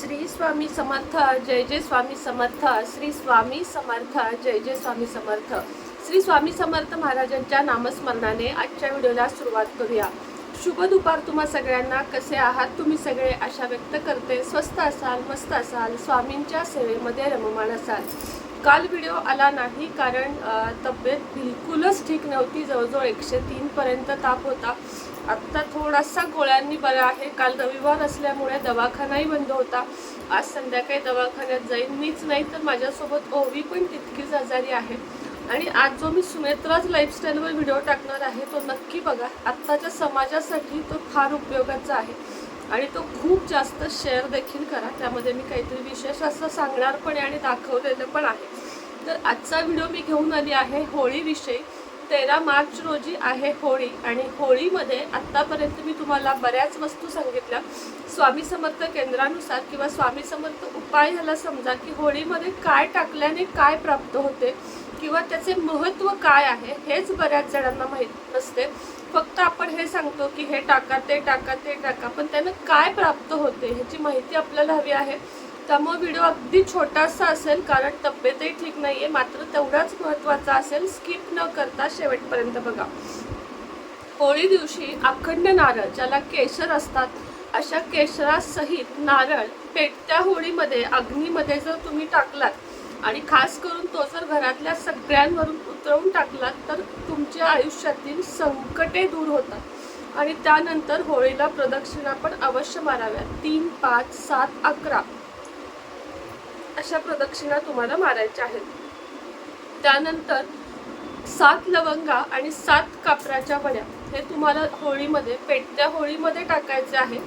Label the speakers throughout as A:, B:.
A: श्री स्वामी समर्थ जय जय स्वामी समर्थ श्री स्वामी समर्थ जय जय स्वामी समर्थ. श्री स्वामी समर्थ महाराजांच्या नामस्मरणाने आजच्या व्हिडिओला सुरुवात करूया. शुभ दुपार तुम्हा सगळ्यांना कसे आहात तुम्ही सगळे? आशा व्यक्त करते. स्वस्त असाल मस्त असाल स्वामींच्या सेवेमध्ये रममाण असाल. काल व्हिडिओ आला नाही कारण तब्येत बिलकुलच ठीक नव्हती. जवळजवळ एकशे तीनपर्यंत ताप होता. आत्ता थोडासा गोळ्यांनी बरा आहे. काल रविवार असल्यामुळे दवाखानाही बंद होता. आज संध्याकाळी दवाखान्यात जाईन. मीच नाही तर माझ्यासोबत ओवी पण तितकीच आजारी आहे. आणि आज जो मी सुनेत्राज लाईफस्टाईलवर व्हिडिओ टाकणार आहे तो नक्की बघा. आत्ताच्या समाजासाठी तो फार उपयोगाचा आहे. आणि तो खूप जास्त शेअर देखील करा. त्यामध्ये मी काहीतरी विशेष असं सांगणार पण आहे आणि दाखवलेलं पण आहे. तर आजचा व्हिडिओ मी घेऊन आली आहे होळीविषयी. तेरा मार्च रोजी आहे होळी आणि होळीमध्ये आत्तापर्यंत मी तुम्हाला बऱ्याच वस्तू सांगितल्या. स्वामी समर्थ केंद्रानुसार किंवा स्वामी समर्थ उपाय ह्याला समजा की होळीमध्ये काय टाकल्याने काय प्राप्त होते किंवा त्याचे महत्त्व काय आहे हेच बऱ्याच जणांना माहीत नसते. फक्त आपण हे सांगतो की हे टाका ते टाका ते टाका पण त्यानं काय प्राप्त होते ह्याची माहिती आपल्याला हवी आहे. त्यामुळे व्हिडिओ अगदी छोटासा असेल कारण तब्येतही ठीक नाही आहे मात्र तेवढाच महत्त्वाचा असेल स्किप न करता शेवटपर्यंत बघा. होळी दिवशी अखंड नारळ ज्याला केशर असतात अशा केशरासहित नारळ पेटत्या होळीमध्ये अग्नीमध्ये जर तुम्ही टाकलात आणि खास करून तो जर घरातल्या सगळ्यांवरून उतरवून टाकलात तर तुमच्या आयुष्यातील संकटे दूर होतात. आणि त्यानंतर होळीला प्रदक्षिणा पण अवश्य माराव्या तीन पाच सात अकरा. अशा प्रदक्षिणा तुम्हाला मारायच्या आहेत. त्यानंतर सात लवंगा आणि सात कापराच्या वड्या हे तुम्हाला होळीमध्ये पेटत्या होळीमध्ये टाकायचे आहे.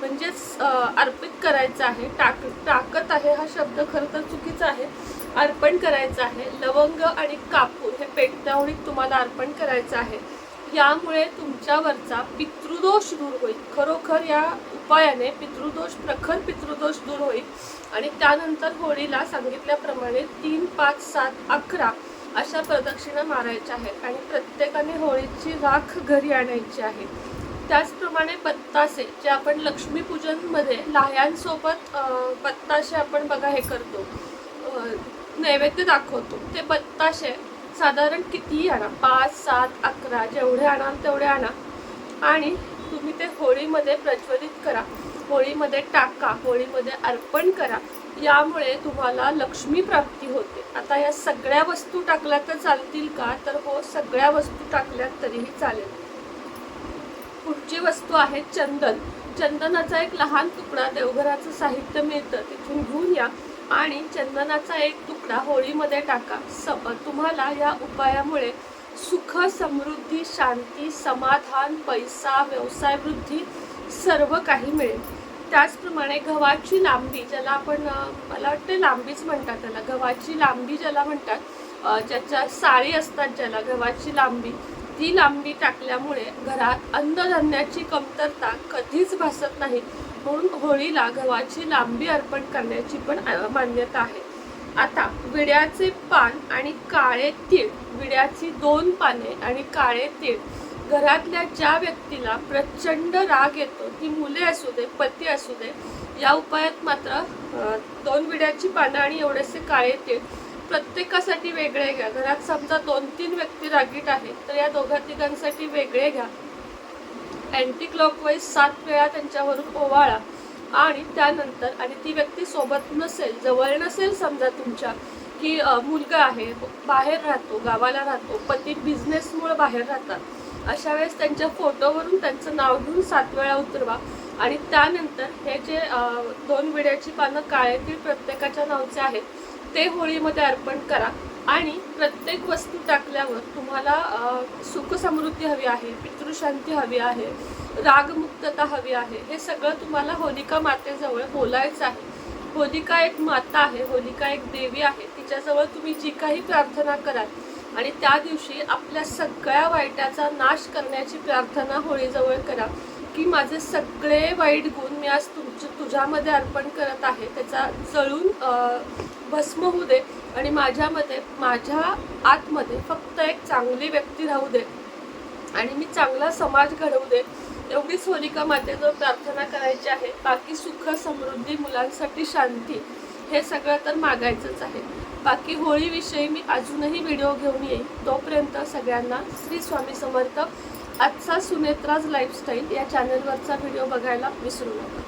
A: म्हणजेच अर्पित करायचं आहे. टाक टाकत आहे हा शब्द खरं तर चुकीचा आहे. अर्पण करायचं आहे. लवंग आणि कापूर हे पेटत्या होळीत तुम्हाला अर्पण करायचं आहे. यामुळे तुमच्यावरचा पितृदोष दूर होईल. खरोखर या उपायाने पितृदोष प्रखर पितृदोष दूर होईल. आणि त्यानंतर होळीला सांगितल्याप्रमाणे तीन पाच सात अकरा अशा प्रदक्षिणा मारायच्या आहेत. आणि प्रत्येकाने होळीची राख घरी आणायची आहे. त्याचप्रमाणे बत्तासे जे आपण लक्ष्मीपूजनमध्ये लाह्यांसोबत बत्ताशे आपण बघा हे करतो. नैवेद्य दाखवतो. ते बत्ताशे साधारण कितीही आणा? पाच सात अकरा जेवढे आणाल तेवढे आणा. आणि तुम्ही ते होळीमध्ये प्रज्वलित करा. होळीमध्ये टाका होळीमध्ये अर्पण करा. यामुळे तुम्हाला लक्ष्मी प्राप्ती होते. आता या सगळ्या वस्तू टाकल्या तर चालतील का? तर हो सगळ्या वस्तू टाकल्या तरीही चालेल. पुढची वस्तू आहे चंदन. चंदनाचा एक लहान तुकडा देवघराचं साहित्य मिळतं. तिथून घेऊन या. आणि चंदनाचा एक तुकडा होळीमध्ये टाका. सप तुम्हाला या उपायामुळे सुख समृद्धी शांती समाधान पैसा व्यवसाय वृद्धी सर्व काही मिळेल. त्याचप्रमाणे गव्हाची लांबी ज्याला आपण मला वाटते लांबीच म्हणतात त्याला. गव्हाची लांबी ज्याला म्हणतात ज्याच्या साळी असतात ज्याला गव्हाची लांबी ती लांबी टाकल्यामुळे घरात अन्नधान्याची कमतरता कधीच भासत नाही म्हणून होळीला गव्हाची लांबी अर्पण करण्याची पण मान्यता आहे. आता विड्याचे पान आणि काळे तीळ विड्याची दोन पाने आणि काळे तीळ. घरातल्या ज्या व्यक्तीला प्रचंड राग येतो ती मुले असू दे पती असू दे या उपायात मात्र दोन विड्याची पानं आणि एवढेसे काळे तीळ प्रत्येकासाठी वेगळे घ्या. घरात समजा दोन तीन व्यक्ती रागीट आहेत तर या दोघा तिघांसाठी वेगळे घ्या. अँटी क्लॉकवाईज सात वेळा त्यांच्यावरून ओवाळा आणि त्यानंतर आणि ती व्यक्ती सोबत नसेल जवळ नसेल समजा तुमच्या की मुलगा आहे बाहेर राहतो गावाला राहतो पती बिझनेसमुळे बाहेर राहतात अशा वेळेस त्यांच्या फोटोवरून त्यांचं नाव घेऊन सात वेळा उतरवा. आणि त्यानंतर हे जे दोन विड्याची पानं काळ्यातील प्रत्येकाच्या नावचे आहेत ते होळीमध्ये अर्पण करा. आणि प्रत्येक वस्तू टाकल्यावर तुम्हाला सुखसमृद्धी हवी आहे पितृशांती हवी आहे रागमुक्तता हवी आहे. हे सगळं तुम्हाला होलिका मातेजवळ बोलायचं आहे. होलिका एक माता आहे होलिका एक देवी आहे. तिच्याजवळ तुम्ही जी काही प्रार्थना कराल आणि त्या दिवशी आपल्या सगळ्या वाईटाचा नाश करण्याची प्रार्थना होळीजवळ करा. की माझे सगळे वाईट गुण मी आज तुमच्या तुझ्यामध्ये अर्पण करत आहे. त्याचा जळून भस्म होऊ दे आणि माझ्यामध्ये माझ्या आतमध्ये फक्त एक चांगली व्यक्ती राहू दे आणि मी चांगला समाज घडवू दे. एवढीच होलिका मातेजवळ प्रार्थना करायची आहे. बाकी सुख समृद्धी मुलांसाठी शांती हे सगळं तर मागायचंच आहे. बाकी होळीविषयी मी अजूनही व्हिडिओ घेऊन येईन. तोपर्यंत सगळ्यांना श्री स्वामी समर्थ. आजचा सुनेत्राज लाईफस्टाईल या चॅनलवरचा व्हिडिओ बघायला विसरू नका.